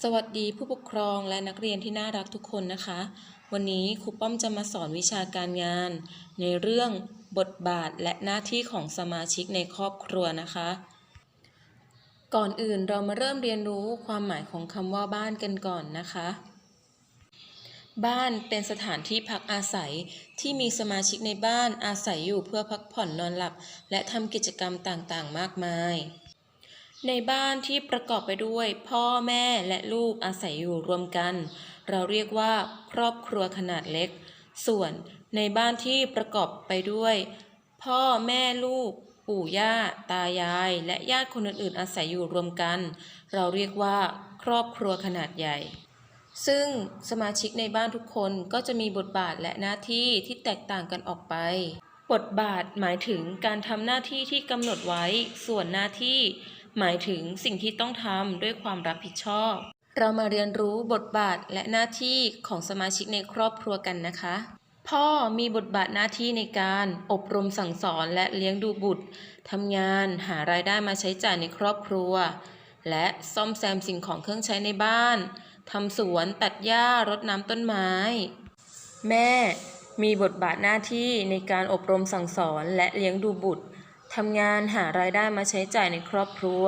สวัสดีผู้ปกครองและนักเรียนที่น่ารักทุกคนนะคะ วันนี้ครูป้อมจะมาสอนวิชาการงาน ในเรื่องบทบาทและหน้าที่ของสมาชิกในครอบครัวนะคะ ก่อนอื่นเรามาเริ่มเรียนรู้ความหมายของคำว่าบ้านกันก่อนนะคะ บ้านเป็นสถานที่พักอาศัยที่มีสมาชิกในบ้านอาศัยอยู่เพื่อพักผ่อนนอนหลับ และทำกิจกรรมต่างๆ มากมาย ในบ้านที่ประกอบไปด้วย พ่อแม่และลูกอาศัยอยู่รวมกัน เราเรียกว่า ครอบครัวขนาดเล็ก ส่วนในบ้านที่ประกอบไปด้วย พ่อแม่ลูก ปู่ย่า ตายาย และญาติคนอื่นๆอาศัยอยู่รวมกัน เราเรียกว่า ครอบครัวขนาดใหญ่ ซึ่งสมาชิกในบ้านทุกคนก็จะมีบทบาทและหน้าที่ที่แตกต่างกันออกไป บทบาทหมายถึงการทำหน้าที่ที่กำหนดไว้ ส่วนหน้าที่ หมายถึงสิ่งที่ต้องทำด้วยความรับผิดชอบ เรามาเรียนรู้บทบาทและหน้าที่ของสมาชิกในครอบครัวกันนะคะ พ่อมีบทบาทหน้าที่ในการอบรมสั่งสอนและเลี้ยงดูบุตรทำงานหารายได้มาใช้จ่ายในครอบครัว และซ่อมแซมสิ่งของเครื่องใช้ในบ้านทำสวนตัดหญ้ารดน้ำต้นไม้ แม่มีบทบาทหน้าที่ในการอบรมสั่งสอนและเลี้ยงดูบุตร ทำงานหารายได้มาใช้จ่ายในครอบครัว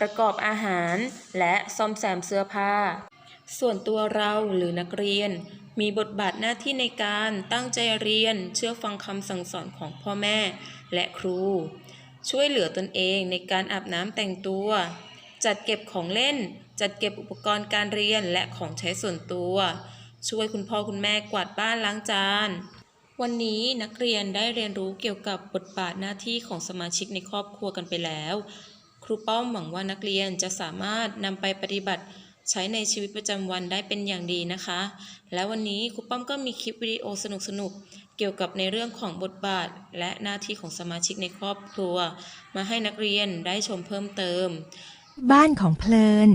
ประกอบอาหารและซ่อมแซมเสื้อผ้า ส่วนตัวเราหรือนักเรียน มีบทบาทหน้าที่ในการตั้งใจเรียน เชื่อฟังคำสั่งสอนของพ่อแม่และครู ช่วยเหลือตนเองในการอาบน้ำแต่งตัว จัดเก็บของเล่น จัดเก็บอุปกรณ์การเรียนและของใช้ส่วนตัว ช่วยคุณพ่อคุณแม่กวาดบ้านล้างจาน วันนี้นักเรียนได้เรียนรู้เกี่ยวกับบทบาทหน้าที่ของสมาชิกในครอบครัวกันไปแล้ว ครูป้อมหวังว่านักเรียนจะสามารถนำไปปฏิบัติใช้ในชีวิตประจำวันได้เป็นอย่างดีนะคะ และวันนี้ครูป้อมก็มีคลิปวิดีโอสนุกๆ เกี่ยวกับในเรื่องของบทบาท และหน้าที่ของสมาชิกในครอบครัว มาให้นักเรียนได้ชมเพิ่มเติม บ้านของเพลิน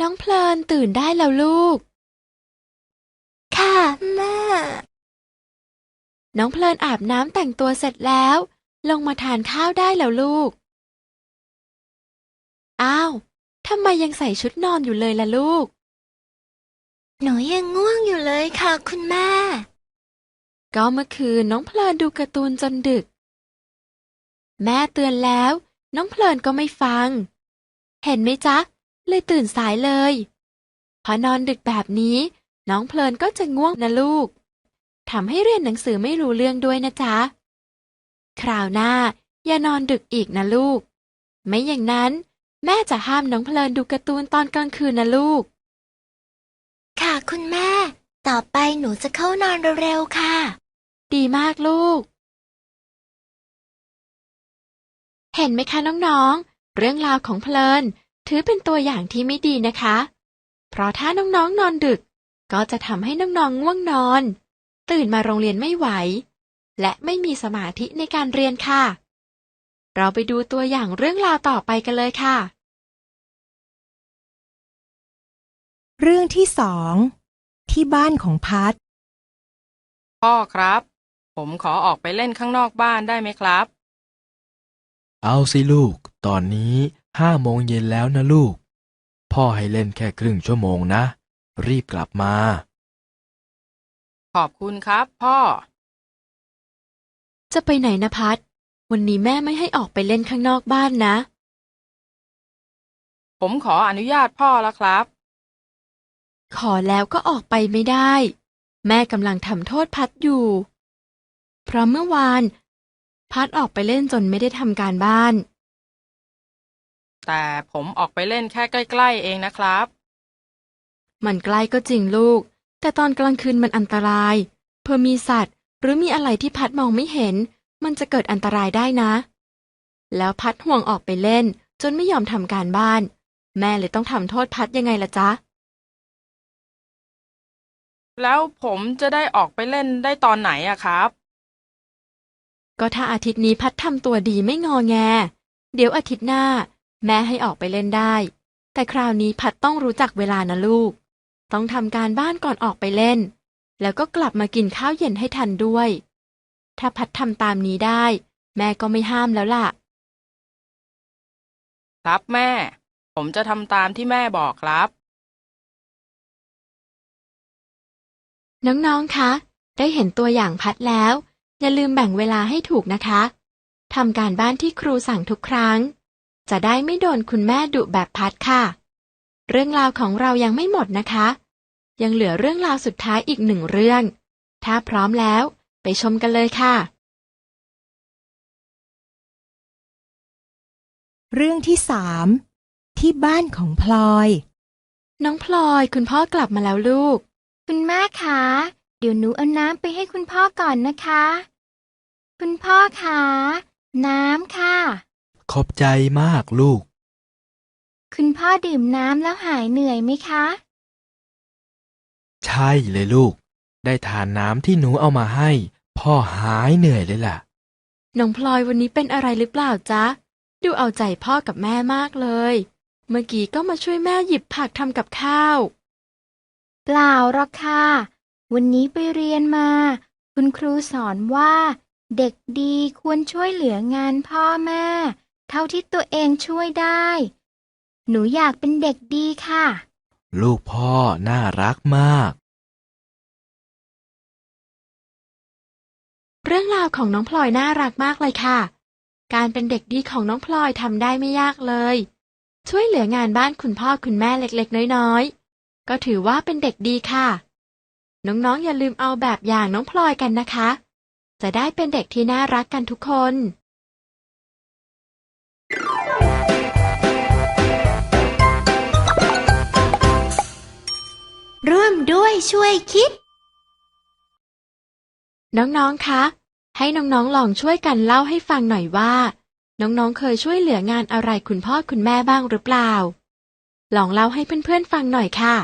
น้องเพลินตื่นได้แล้วลูก แม่ น้องเพลินอาบน้ำแต่งตัวเสร็จแล้ว ลงมาทานข้าวได้แล้วลูก อ้าวทำไมยังใส่ชุดนอนอยู่เลยล่ะลูก หนูยังง่วงอยู่เลยค่ะ คุณแม่ ก็เมื่อคืนน้องเพลินดูการ์ตูนจนดึก แม่เตือนแล้ว น้องเพลินก็ไม่ฟัง เห็นไหมจ๊ะ เลยตื่นสายเลย พอนอนดึกแบบนี้ น้องเพลินก็จะง่วงนะลูกทำให้เรียนหนังสือไม่รู้เรื่องด้วยนะจ๊ะ คราวหน้า อย่านอนดึกอีกนะลูก ไม่อย่างนั้น แม่จะห้ามน้องเพลินดูการ์ตูนตอนกลางคืนนะลูก ค่ะคุณแม่ ต่อไปหนูจะเข้านอนเร็วๆค่ะ ดีมากลูก เห็นไหมคะน้องๆ เรื่องราวของเพลิน ถือเป็นตัวอย่างที่ไม่ดีนะคะ เพราะถ้าน้องๆนอนดึก ก็จะทำให้น้องๆง่วงนอน ตื่นมาโรงเรียนไม่ไหว และไม่มีสมาธิในการเรียนค่ะ เราไปดูตัวอย่างเรื่องราวต่อไปกันเลยค่ะ เรื่องที่สองที่บ้านของพัดพ่อครับ ผมขอออกไปเล่นข้างนอกบ้านได้ไหมครับ เอาสิลูก ตอนนี้ห้าโมงเย็นแล้วนะลูก พ่อให้เล่นแค่ครึ่งชั่วโมงนะ รีบกลับมา ขอบคุณครับพ่อ จะไปไหนนะพัดวันนี้แม่ไม่ให้ออกไปเล่นข้างนอกบ้านนะ ผมขออนุญาตพ่อแล้วครับ ขอแล้วก็ออกไปไม่ได้ แม่กำลังทำโทษพัดอยู่ เพราะเมื่อวาน พัดออกไปเล่นจนไม่ได้ทำการบ้าน แต่ผมออกไปเล่นแค่ใกล้ ๆ เองนะครับ มันใกล้ก็จริงลูก แต่ตอนกลางคืนมันอันตราย เพื่อมีสัตว์ หรือมีอะไรที่พัดมองไม่เห็น มันจะเกิดอันตรายได้นะ แล้วพัดห่วงออกไปเล่น จนไม่ยอมทำการบ้าน แม่เลยต้องทำโทษพัดยังไงล่ะจ๊ะ แล้วผมจะได้ออกไปเล่นได้ตอนไหนอะครับ ก็ถ้าอาทิตย์นี้พัดทำตัวดีไม่งอแง เดี๋ยวอาทิตย์หน้า แม่ให้ออกไปเล่นได้ แต่คราวนี้พัดต้องรู้จักเวลานะลูก ต้องทำการบ้านก่อนออกไปเล่น แล้วก็กลับมากินข้าวเย็นให้ทันด้วย ถ้าพัดทำตามนี้ได้ แม่ก็ไม่ห้ามแล้วล่ะ ครับแม่ ผมจะทำตามที่แม่บอกครับ น้องๆ คะ ได้เห็นตัวอย่างพัดแล้ว อย่าลืมแบ่งเวลาให้ถูกนะคะทำการบ้านที่ครูสั่งทุกครั้ง จะได้ไม่โดนคุณแม่ดุแบบพัดค่ะ เรื่องราวของเรายังไม่หมดนะคะ ยังเหลือเรื่องราวสุดท้ายอีกหนึ่งเรื่อง ถ้าพร้อมแล้ว ไปชมกันเลยค่ะ เรื่องที่สามที่บ้านของพลอย น้องพลอยคุณพ่อกลับมาแล้วลูก คุณแม่คะ เดี๋ยวหนูเอาน้ำไปให้คุณพ่อก่อนนะคะ คุณพ่อคะ น้ำค่ะ ขอบใจมากลูก คุณพ่อดื่มน้ำแล้วหายเหนื่อยไหมคะ ใช่เลยลูก ได้ทานน้ำที่หนูเอามาให้ พ่อหายเหนื่อยเลยล่ะ น้องพลอยวันนี้เป็นอะไรหรือเปล่าจ๊ะ ดูเอาใจพ่อกับแม่มากเลย เมื่อกี้ก็มาช่วยแม่หยิบผักทำกับข้าว เปล่าหรอกค่ะ วันนี้ไปเรียนมา คุณครูสอนว่า เด็กดีควรช่วยเหลืองานพ่อแม่ เท่าที่ตัวเองช่วยได้ หนูอยากเป็นเด็กดีค่ะ ลูกพ่อน่ารักมาก เรื่องราวของน้องพลอยน่ารักมากเลยค่ะ การเป็นเด็กดีของน้องพลอยทำได้ไม่ยากเลย ช่วยเหลืองานบ้านคุณพ่อคุณแม่เล็กๆ น้อยๆ ก็ถือว่าเป็นเด็กดีค่ะ น้องๆ อย่าลืมเอาแบบอย่างน้องพลอยกันนะคะ จะได้เป็นเด็กที่น่ารักกันทุกคน ด้วยช่วยคิด น้องๆ คะ ให้น้องๆ ลองช่วยกันเล่าให้ฟังหน่อยว่า น้องๆ เคยช่วยเหลืองานอะไรคุณพ่อคุณแม่บ้างหรือเปล่า ลองเล่าให้เพื่อนๆ ฟังหน่อยค่ะ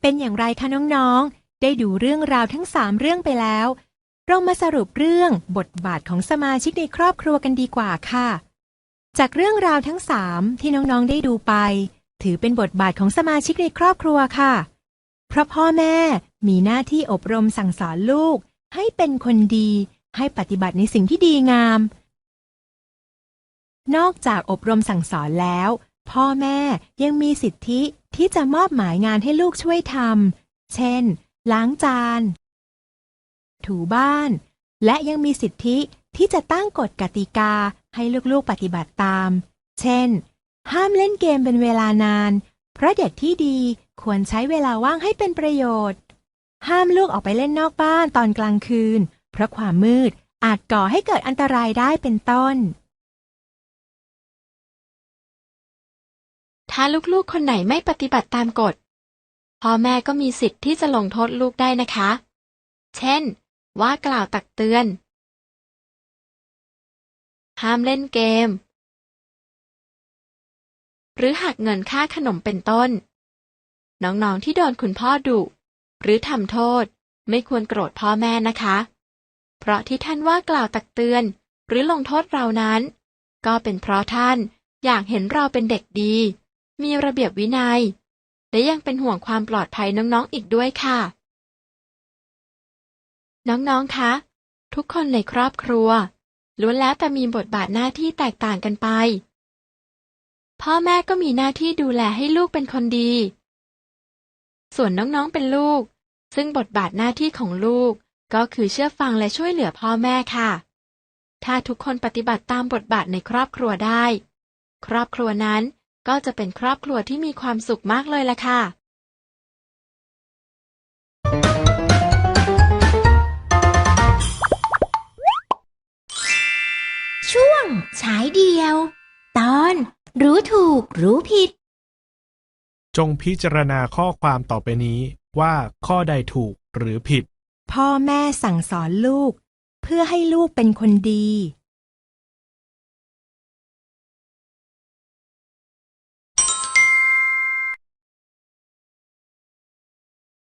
เป็นอย่างไรคะน้อง ๆ ได้ดูเรื่องราวทั้งสามเรื่องไปแล้ว เรามาสรุปเรื่องบทบาทของสมาชิกในครอบครัวกันดีกว่าค่ะ จากเรื่องราวทั้งสามที่น้องๆได้ดูไป ถือเป็นบทบาทของสมาชิกในครอบครัวค่ะ เพราะพ่อแม่มีหน้าที่อบรมสั่งสอนลูก ให้เป็นคนดี ให้ปฏิบัติในสิ่งที่ดีงาม นอกจากอบรมสั่งสอนแล้ว พ่อแม่ยังมีสิทธิที่จะมอบหมายงานให้ลูกช่วยทำเช่น ล้างจาน ถูบ้าน และยังมีสิทธิที่จะตั้งกฎกติกาให้ลูกๆปฏิบัติตาม เช่น ห้ามเล่นเกมเป็นเวลานาน เพราะเด็กที่ดีควรใช้เวลาว่างให้เป็นประโยชน์ ห้ามลูกออกไปเล่นนอกบ้านตอนกลางคืน เพราะความมืดอาจก่อให้เกิดอันตรายได้เป็นต้น ถ้าลูกๆ คนไหนไม่ปฏิบัติตามกฎ พ่อแม่ก็มีสิทธิ์ที่จะลงโทษลูกได้นะคะ เช่น ว่ากล่าวตักเตือน ห้ามเล่นเกม หรือหักเงินค่าขนมเป็นต้น น้องๆที่โดนคุณพ่อดุหรือทำโทษไม่ควรโกรธพ่อแม่นะคะ เพราะที่ท่านว่ากล่าวตักเตือน หรือลงโทษเรานั้น ก็เป็นเพราะท่านอยากเห็นเราเป็นเด็กดี มีระเบียบวินัย และยังเป็นห่วงความปลอดภัยน้องๆอีกด้วยค่ะ น้องๆ คะ ทุกคนในครอบครัว ล้วนแล้วแต่มีบทบาทหน้าที่แตกต่างกันไป พ่อแม่ก็มีหน้าที่ดูแลให้ลูกเป็นคนดี ส่วนน้องๆ เป็นลูก ซึ่งบทบาทหน้าที่ของลูกก็คือเชื่อฟังและช่วยเหลือพ่อแม่ค่ะ ถ้าทุกคนปฏิบัติตามบทบาทในครอบครัวได้ ครอบครัวนั้นก็จะเป็นครอบครัวที่มีความสุขมากเลยล่ะค่ะ ฉายเดียว ตอนรู้ถูกรู้ผิด จงพิจารณาข้อความต่อไปนี้ว่าข้อใดถูกหรือผิด พ่อแม่สั่งสอนลูก เพื่อให้ลูกเป็นคนดี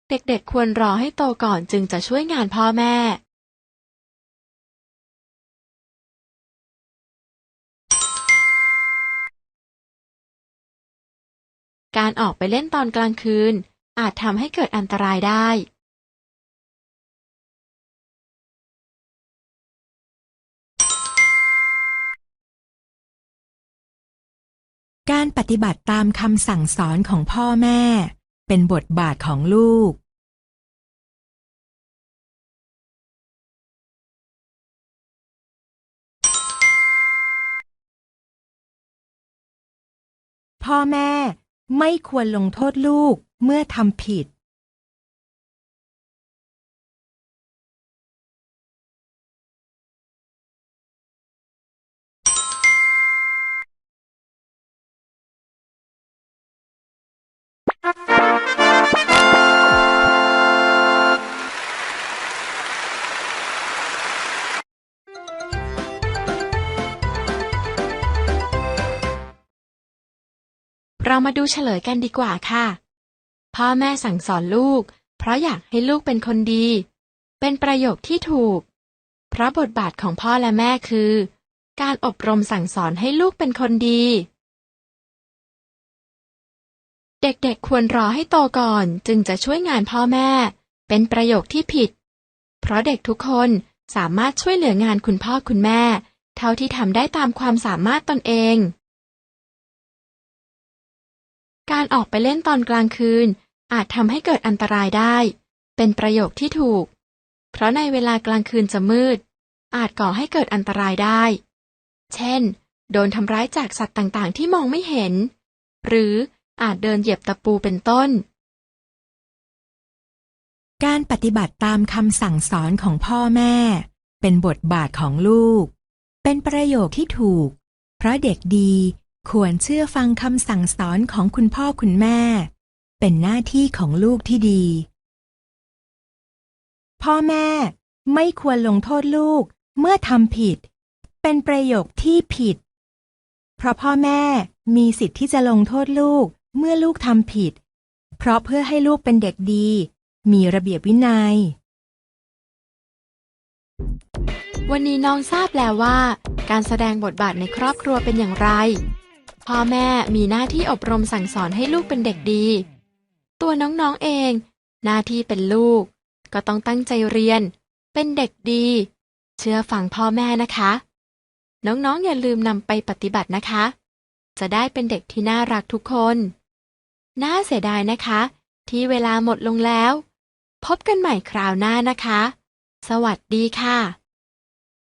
เด็กๆควรรอให้โตก่อนจึงจะช่วยงานพ่อแม่ การออกไปเล่นตอนกลางคืน อาจทำให้เกิดอันตรายได้การปฏิบัติตามคำสั่งสอนของพ่อแม่ เป็นบทบาทของลูก พ่อแม่ ไม่ควรลงโทษลูกเมื่อทำผิด เรามาดูเฉลยกันดีกว่าค่ะ พ่อแม่สั่งสอนลูก เพราะอยากให้ลูกเป็นคนดี เป็นประโยคที่ถูก เพราะบทบาทของพ่อและแม่คือ การอบรมสั่งสอนให้ลูกเป็นคนดี เด็กๆควรรอให้โตก่อนจึงจะช่วยงานพ่อแม่ เป็นประโยคที่ผิด เพราะเด็กทุกคนสามารถช่วยเหลืองานคุณพ่อคุณแม่ เท่าที่ทำได้ตามความสามารถตนเอง การออกไปเล่นตอนกลางคืน อาจทำให้เกิดอันตรายได้ เป็นประโยคที่ถูก เพราะในเวลากลางคืนจะมืด อาจก่อให้เกิดอันตรายได้ เช่น โดนทำร้ายจากสัตว์ต่างๆ ที่มองไม่เห็น หรืออาจเดินเหยียบตะปูเป็นต้น การปฏิบัติตามคำสั่งสอนของพ่อแม่ เป็นบทบาทของลูก เป็นประโยคที่ถูก เพราะเด็กดี ควรเชื่อฟังคำสั่งสอนของคุณพ่อคุณแม่ เป็นหน้าที่ของลูกที่ดี พ่อแม่ไม่ควรลงโทษลูกเมื่อทำผิด เป็นประโยคที่ผิด เพราะพ่อแม่มีสิทธิ์ที่จะลงโทษลูกเมื่อลูกทำผิด เพราะเพื่อให้ลูกเป็นเด็กดี มีระเบียบวินัย วันนี้น้องทราบแล้วว่า การแสดงบทบาทในครอบครัวเป็นอย่างไร พ่อแม่มีหน้าที่อบรมสั่งสอนให้ลูกเป็นเด็กดี ตัวน้องๆเอง หน้าที่เป็นลูก ก็ต้องตั้งใจเรียน เป็นเด็กดี เชื่อฟังพ่อแม่นะคะ น้องๆอย่าลืมนำไปปฏิบัตินะคะ จะได้เป็นเด็กที่น่ารักทุกคน น่าเสียดายนะคะ ที่เวลาหมดลงแล้ว พบกันใหม่คราวหน้านะคะ สวัสดีค่ะ